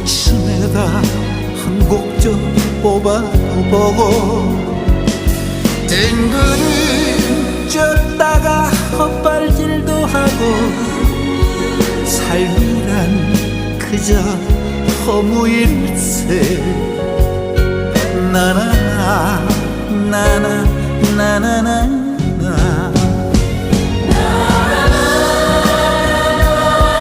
허춤에다 한 곡 좀 뽑아도 보고 뜬구름 쫓다가 헛발질도 하고 삶이란 그저 허무일세. 나나나 나나 나나나